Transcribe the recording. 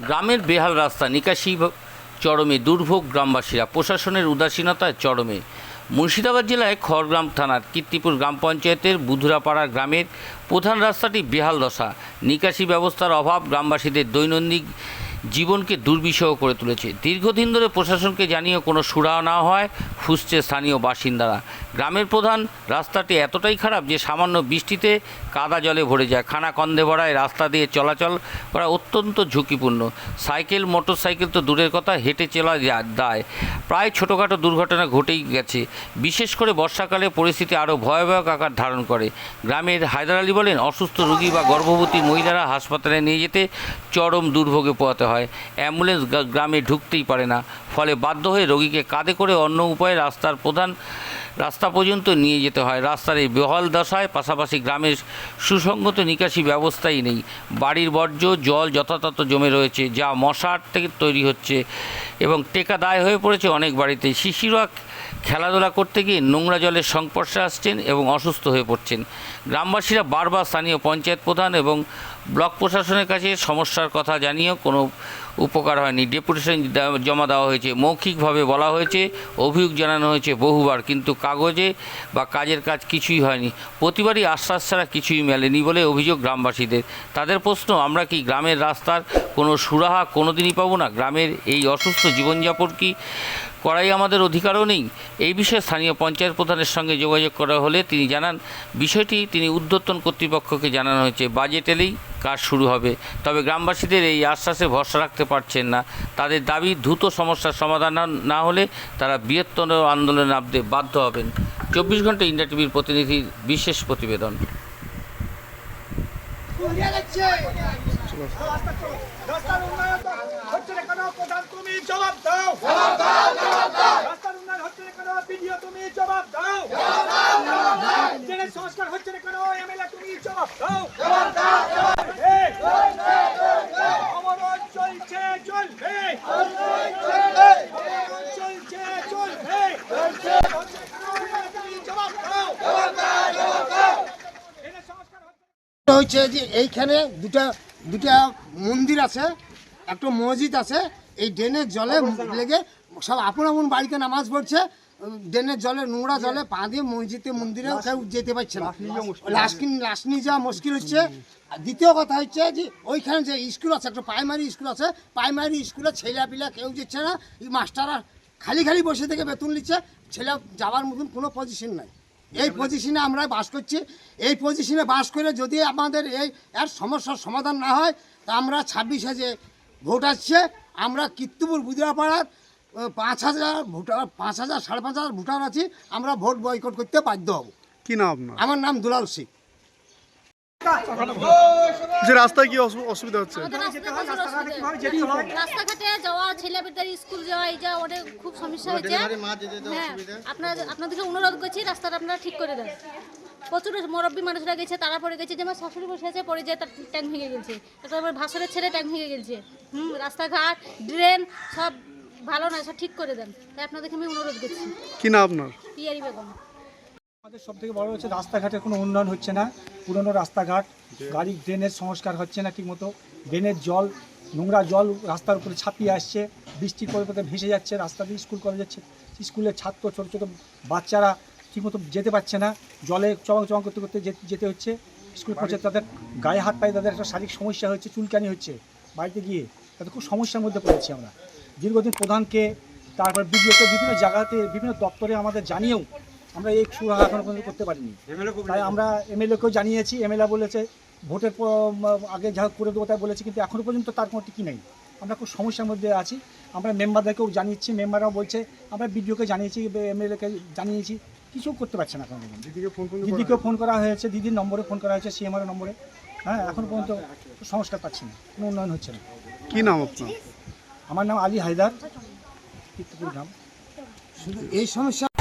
গ্রামের বেহাল রাস্তা, নিকাশি চরমে, দুর্ভোগ গ্রামবাসীরা, প্রশাসনের উদাসীনতায় চরমে। মুর্শিদাবাদ জেলায় খড়গ্রাম থানার কীর্তিপুর গ্রাম পঞ্চায়েতের বুধুরাপাড়া গ্রামের প্রধান রাস্তাটি বেহাল দশা। নিকাশি ব্যবস্থার অভাব গ্রামবাসীদের দৈনন্দিন জীবনকে দুর্বিষহ করে তুলেছে। দীর্ঘদিন ধরে প্রশাসনকে জানিয়ে কোনো সুরাহা না হয় ফুসছে স্থানীয় বাসিন্দারা। গ্রামের প্রধান, রাস্তাটি এতটাই খারাপ যে সামান্য বৃষ্টিতে কাদা জলে ভরে যায়। খানা কন্দে ভরায়, রাস্তা দিয়ে চলাচল করা অত্যন্ত ঝুঁকিপূর্ণ। সাইকেল মোটর সাইকেল তো দূরের কথা, হেঁটে চলা দায়। প্রায় ছোটোখাটো দুর্ঘটনা ঘটেই গেছে। বিশেষ করে বর্ষাকালে পরিস্থিতি আরও ভয়াবহ আকার ধারণ করে। গ্রামের হায়দার আলী বলেন, অসুস্থ রোগী বা গর্ভবতী মহিলারা হাসপাতালে নিয়ে যেতে চরম দুর্ভোগে পোহাতে হয়। অ্যাম্বুলেন্স গ্রা- গ্রামে ঢুকতেই পারে না। ফলে বাধ্য হয়ে রোগীকে কাঁধে করে অন্য উপায়ে রাস্তার প্রধান রাস্তা পর্যন্ত নিয়ে যেতে হয়। রাস্তার এই বেহাল দশায় পাশাপাশি গ্রামের সুসংগত নিকাশি ব্যবস্থাই নেই। বাড়ির বর্জ্য, জল যথাযথ জমে রয়েছে, যা মশার থেকে তৈরি হচ্ছে এবং টেকা দায় হয়ে পড়েছে অনেক বাড়িতে। শিশুরা খেলাধুলা করতে গিয়ে নোংরা জলের সংস্পর্শে আসছেন এবং অসুস্থ হয়ে পড়ছেন। গ্রামবাসীরা বারবার স্থানীয় পঞ্চায়েত প্রধান এবং ব্লক প্রশাসনের কাছে সমস্যার কথা জানিয়েও কোনো উপকার হয়নি। ডেপুটেশন জমা দেওয়া হয়েছে। মৌখিকভাবে বলা হয়েছে, অভিযোগ জানানো হয়েছে বহুবার, কিন্তু কাগজে বা কাজের কাজ কিছুই হয়নি। প্রতিবারই আশ্বাস ছাড়া কিছুই মেলেনি বলে অভিযোগ গ্রামবাসীদের। তাদের প্রশ্ন, আমরা কি গ্রামের রাস্তার কোনো সুরাহা কোনোদিনই পাবো না? গ্রামের এই অসুস্থ জীবনযাপন কি করাই আমাদের অধিকারও নেই। এই বিষয়ে স্থানীয় পঞ্চায়েত প্রধানের সঙ্গে যোগাযোগ করা হলে তিনি জানান, বিষয়টি তিনি উদ্যোতন কর্তৃপক্ষকে জানানো হয়েছে। বাজেট এলেই কাজ শুরু হবে। তবে গ্রামবাসীদের এই আশ্বাসে ভরসা রাখতে পারছেন না। তাদের দাবি, দ্রুত সমস্যার সমাধান না- হলে তারা বৃহত্তর আন্দোলনে নামতে বাধ্য হবেন। চব্বিশ ঘণ্টা ইন্ডিয়া টিভির প্রতিনিধির বিশেষ প্রতিবেদন। উন্নয়ন প্রধান তুমি জবাব দাও। রাস্তার উন্নয়ন হচ্ছে না কেন বিডিও তুমি জবাব দাও। ট্রেনের সংস্কার হচ্ছে না কেন এমএলএ তুমি জবাব দাও। অবরোধ চলছে চলবে। অবরোধ চলছে। চলবে। হচ্ছে না কেন MLA তুমি জবাব দাও। ট্রেনের সংস্কার হচ্ছে এটা হচ্ছে যে এইখানে দুটা দুটা মন্দির আছে একটা মসজিদ আছে এই ড্রেনের জলে লেগে সব আপন আপন বাড়িতে নামাজ পড়ছে ড্রেনের জলে নোংরা জলে পা দিয়ে মসজিদে মন্দিরে কেউ যেতে পারছে না। লাশ লাশ নিয়ে যাওয়া মুশকিল হচ্ছে। আর দ্বিতীয় কথা হচ্ছে যে ওইখানে যে স্কুল আছে একটা প্রাইমারি স্কুল আছে প্রাইমারি স্কুলে ছেলেপিলা কেউ দিচ্ছে না। এই মাস্টাররা খালি খালি বসে থেকে বেতন নিচ্ছে। ছেলে যাওয়ার মতন কোনো পজিশন নাই। এই পজিশনে আমরা বাস করছি। এই পজিশনে বাস করে যদি আমাদের এই এর সমস্যার সমাধান না হয় তা আমরা ছাব্বিশে যে ভোট আসছে আমরা কীর্তিপুর বুদিরাপাড়ার পাঁচ হাজার ভোটার পাঁচ হাজার সাড়ে পাঁচ হাজার ভোটার আছি আমরা ভোট বয়কট করতে বাধ্য হব। কি নাম আপনার? আমার নাম দুলাল সিং। যে রাস্তায় কি অসুবিধা হচ্ছে? রাস্তাঘাটে যাওয়া ছেলেমেয়েদের স্কুল যাওয়া এই যা অনেক খুব সমস্যা হয়েছে। হ্যাঁ আপনার আপনাদেরকে অনুরোধ করছি রাস্তাটা আপনারা ঠিক করে দেন। প্রচুর মুরব্বী মানুষরা গেছে তারা পড়ে গেছে যেমন শাশুড়ি বসে আছে পড়ে যায় তার ট্যাঙ্ক ভেঙে গেছে। তারপর ভাসরের ছেলে ট্যাঙ্ক ভেঙে গেছে। হুম রাস্তাঘাট ড্রেন সব ভালো না সব ঠিক করে দেন। তাই আপনাদেরকে আমি অনুরোধ করছি। কি নাম আপনার? পিয়ারি বেগম। আমাদের সব থেকে বড় হচ্ছে রাস্তাঘাটের কোনো উন্নয়ন হচ্ছে না। পুরনো রাস্তাঘাট গাড়ি ড্রেনের সংস্কার হচ্ছে না ঠিকমতো। ড্রেনের জল নোংরা জল রাস্তার উপরে ছাপিয়ে আসছে। বৃষ্টির পরে পরে ভেসে যাচ্ছে রাস্তা দিয়ে স্কুল কলেজের ছে- স্কুলের ছাত্র ছোটো ছোটো বাচ্চারা ঠিকমতো যেতে পারছে না। জলে চমক চমক করতে করতে যেতে হচ্ছে। স্কুল পৌঁছে তাদের গায়ে হাত পায়ে তাদের একটা শারীরিক সমস্যা হচ্ছে চুলকানি হচ্ছে। বাড়িতে গিয়ে তাদের খুব সমস্যার মধ্যে পড়েছি আমরা। দীর্ঘদিন প্রধানকে তারপর বিডিওকে বিভিন্ন জায়গাতে বিভিন্ন দপ্তরে আমাদের জানিয়েও আমরা এই সুরাহা এখনও পর্যন্ত করতে পারিনি। তাই আমরা এমএলএকেও জানিয়েছি এমএলএ বলেছে ভোটের আগে যা করে দেবো তাই বলেছে কিন্তু এখনও পর্যন্ত তার কোনো টিকি নেই। আমরা খুব সমস্যার মধ্যে আছি। আমরা মেম্বারদেরকেও জানিয়েছি মেম্বাররাও বলছে আমরা বিডিওকে জানিয়েছি এমএলএকে জানিয়েছি কিছু করতে পারছে না এখন দিদিকে ফোন দিদিকেও ফোন করা হয়েছে দিদির নম্বরে ফোন করা হয়েছে সিএমআর নম্বরে। হ্যাঁ এখনও পর্যন্ত সংস্কার পাচ্ছি না কোনো উন্নয়ন হচ্ছে না। কি নাম আপনার? আমার নাম আলী হায়দার কীর্তিপুর গ্রাম। শুধু এই সমস্যা